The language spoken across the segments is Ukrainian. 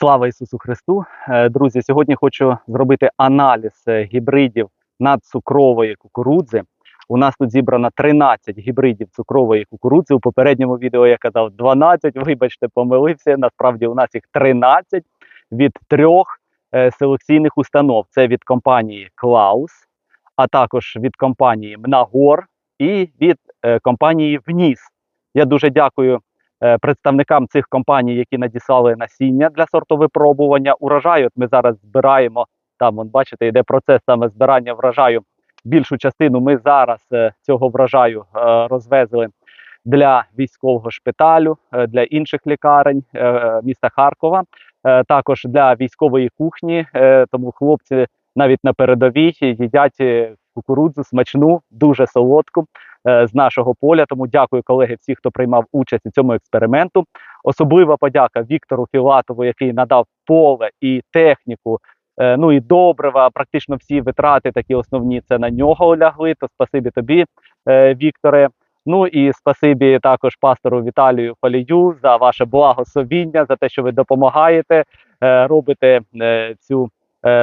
Слава Ісусу Христу! Е, Друзі, сьогодні хочу зробити аналіз е, гібридів надцукрової кукурудзи. У нас тут зібрано 13 гібридів цукрової кукурудзи. У попередньому відео я казав 12. Вибачте, помилився. Насправді у нас їх 13 від трьох е, селекційних установ. Це від компанії Клаус, а також від компанії Мнагор і від компанії Вніс. Я дуже дякую представникам цих компаній, які надіслали насіння для сортовипробування урожаю. Ми зараз збираємо там. Вон, бачите, йде процес саме збирання врожаю. Більшу частину ми зараз е, цього врожаю е, розвезли для військового шпиталю, е, для інших лікарень е, міста Харкова, е, також для військової кухні. Е, тому хлопці навіть на передовій їдять е, кукурудзу смачну, дуже солодку е, з нашого поля. Тому дякую, колеги, всі, хто приймав участь у цьому експерименту. Особлива подяка Віктору Філатову, який надав поле і техніку. е, Ну і добрива, практично всі витрати, такі основні, це на нього лягли. То спасибі тобі, е, Вікторе. Ну і спасибі також пастору Віталію Фалію за ваше благословіння, за те, що ви допомагаєте, е, робите е, цю е,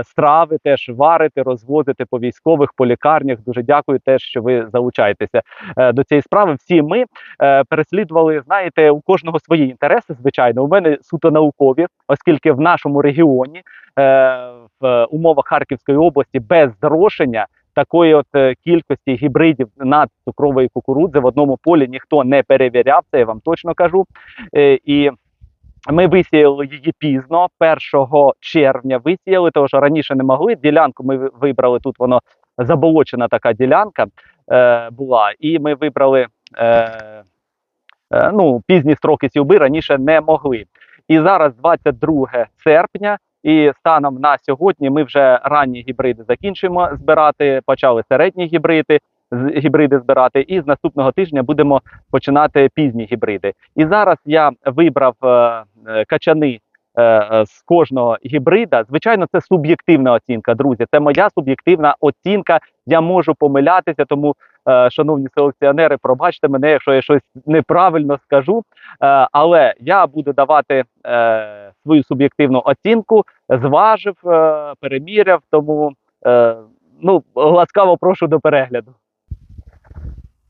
страви, теж варите, розвозите по військових, по лікарнях. Дуже дякую, теж що ви залучаєтеся е, до цієї справи. Всі ми е, переслідували, знаєте, у кожного свої інтереси. Звичайно, у мене суто наукові, оскільки в нашому регіоні, е, в умовах Харківської області, без зрошення. Такої от е, кількості гібридів надцукрової кукурудзи в одному полі ніхто не перевіряв, це я вам точно кажу. Е, і ми висіяли її пізно, 1 червня висіяли, тому що раніше не могли. Ділянку ми вибрали тут, воно заболочена така ділянка е, була, і ми вибрали е, е, ну, пізні строки сівби раніше не могли. І зараз 22 серпня, і станом на сьогодні ми вже ранні гібриди закінчуємо збирати, почали середні гібриди, гібриди збирати, і з наступного тижня будемо починати пізні гібриди. І зараз я вибрав е, е, качани е, з кожного гібрида. Звичайно, це суб'єктивна оцінка, друзі. Це моя суб'єктивна оцінка. Я можу помилятися, тому, шановні селекціонери, пробачте мене, якщо я щось неправильно скажу. Але я буду давати свою суб'єктивну оцінку, зважив, переміряв. Тому ну, ласкаво прошу до перегляду.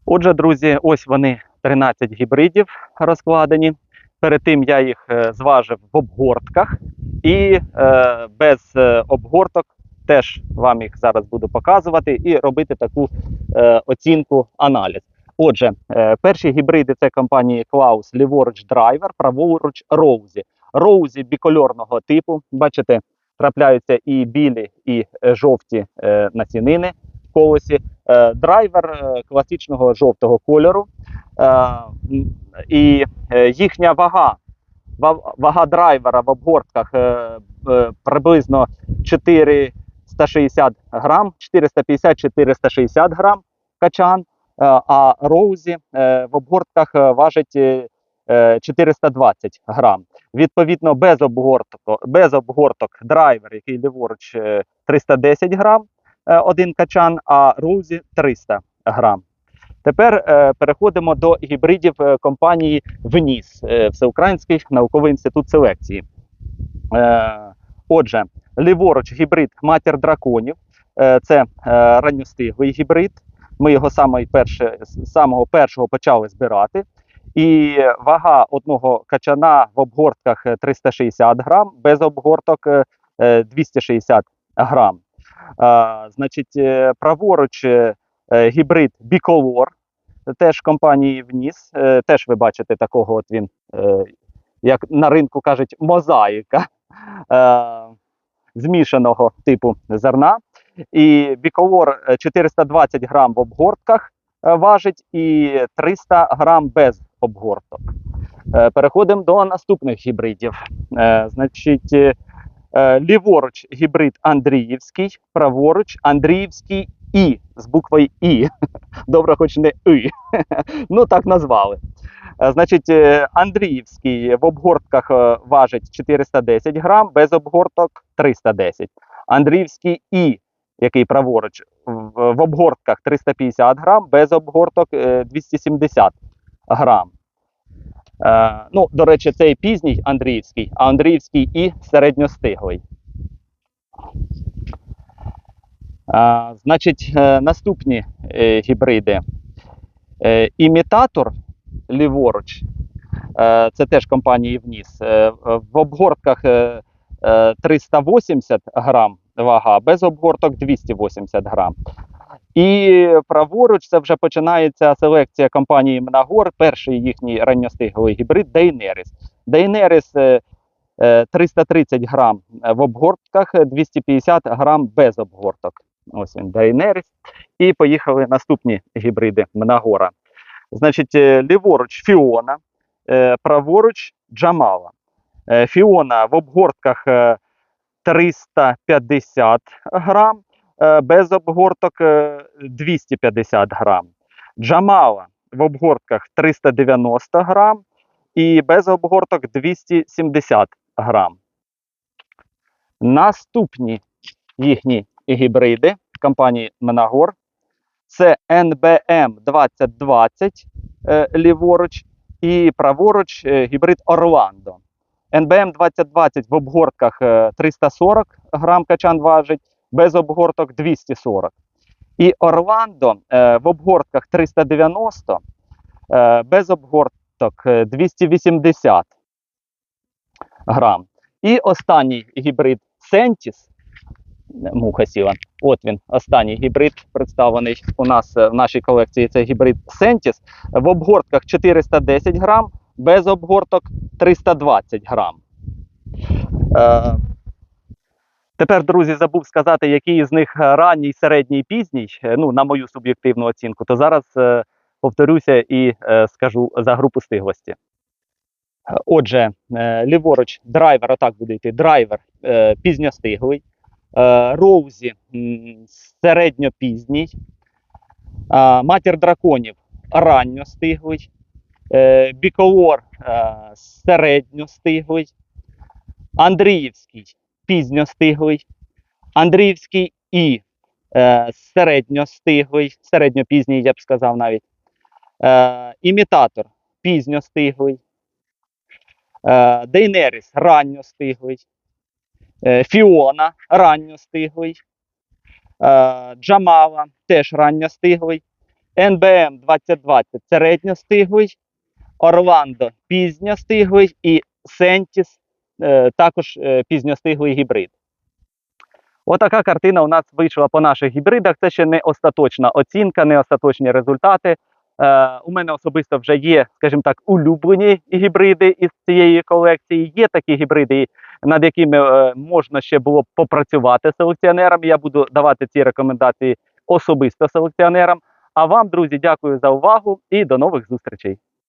Отже, друзі, ось вони 13 гібридів розкладені. Перед тим я їх е, зважив в обгортках і е, без е, обгорток теж вам їх зараз буду показувати і робити таку е, оцінку аналіз. Отже, е, перші гібриди це компанії Klaus ліворуч драйвер, праворуч Роузі. Роузі бікольорного типу. Бачите, трапляються і білі, і е, жовті е, насінини в колосі. Е, драйвер е, класичного жовтого кольору. Е, і їхня вага. Вага драйвера в обгортках приблизно 460 грам, 450-460 грам качан, а роузі в обгортках важить е, е, 420 грам. Відповідно, без обгорток, без обгорток драйвер, який ліворуч е, 310 грам, один качан, а роузі 300 грам. Тепер е, переходимо до гібридів е, компанії ВНІС, е, Всеукраїнський науковий інститут селекції. Е, отже, ліворуч гібрид матір драконів. Е, це е, ранньостиглий гібрид. Ми його саме перше, самого першого почали збирати. І вага одного качана в обгортках е, 360 грам, без обгорток е, е, 260 грам. Е, значить, е, праворуч е, е, гібрид біколор, теж компанії вніс. Теж ви бачите такого от він, як на ринку кажуть, мозаїка змішаного типу зерна. І біколор е, 420 грам в обгортках важить і 300 грам без обгорток. Переходимо до наступних гібридів. Значить, ліворуч гібрид Андріївський, праворуч Андріївський І з буквою І. Добре, хоч не И. ну так назвали. Е, Значить, е, Андріївський в обгортках е, важить 410 грам, без обгорток 310. Андріївський І, який праворуч, в, обгортках 350 грам, без обгорток е, 270 грам. Е, ну, до речі, це і пізній Андріївський, а Андріївський і середньостиглий. Е, значить, е, наступні гібриди. Імітатор ліворуч, це теж компанії вніс. В обгортках е, е, 380 грам вага, без обгорток 280 грам. І праворуч це вже починається селекція компанії Мнагор, перший їхній ранньостиглий гібрид Дейнерис. Дейнерис е, е, 330 грам в обгортках, 250 грам без обгорток. Ось він Дейнерис. І поїхали наступні гібриди Мнагора. Значить, е, ліворуч Фіона, е, праворуч Джамала. Е, Фіона в обгортках е, 350 грам, е, без обгорток е, 250 грам. Джамала в обгортках 390 грам і без обгорток 270 грам. Наступні їхні гібриди компанії Менагор це NBM 2020 е, ліворуч і праворуч е, гібрид Орландо. NBM 2020 в обгортках е, 340 грам качан важить, без обгорток 240. І Орландо е, в обгортках 390, е, без обгорток е, 280 грам. І останній гібрид Сентіс. Муха сіла. От він, останній гібрид представлений у нас е, в нашій колекції. Це гібрид Сентіс. В обгортках 410 грам, без обгорток 320 грам. Е, Тепер, друзі, забув сказати, який із них е, ранній, середній, пізній, е, ну, на мою суб'єктивну оцінку, то зараз е, повторюся і е, скажу за групу стиглості. Е, Отже, е, ліворуч драйвер, отак буде йти. Драйвер е, пізньостиглий, е, Роузі середньопізній, е, матір драконів ранньостиглий, е, біколор е, середньостиглий, Андріївський пізньостиглий, Андріївський і е, середньостиглий, середньопізній, я б сказав навіть. Е, імітатор пізньостиглий, е, Дейнеріс ранньостиглий, е, Фіона ранньостиглий, е, Джамала теж ранньостиглий, НБМ 2020 середньостиглий, Орландо пізньостиглий. І Сентіс також е, пізньостиглий гібрид. Отака картина у нас вийшла по наших гібридах. Це ще не остаточна оцінка, не остаточні результати. Е, у мене особисто вже є, скажімо так, улюблені гібриди із цієї колекції. Є такі гібриди, над якими е, можна ще було попрацювати селекціонерам. Я буду давати ці рекомендації особисто селекціонерам. А вам, друзі, дякую за увагу і до нових зустрічей.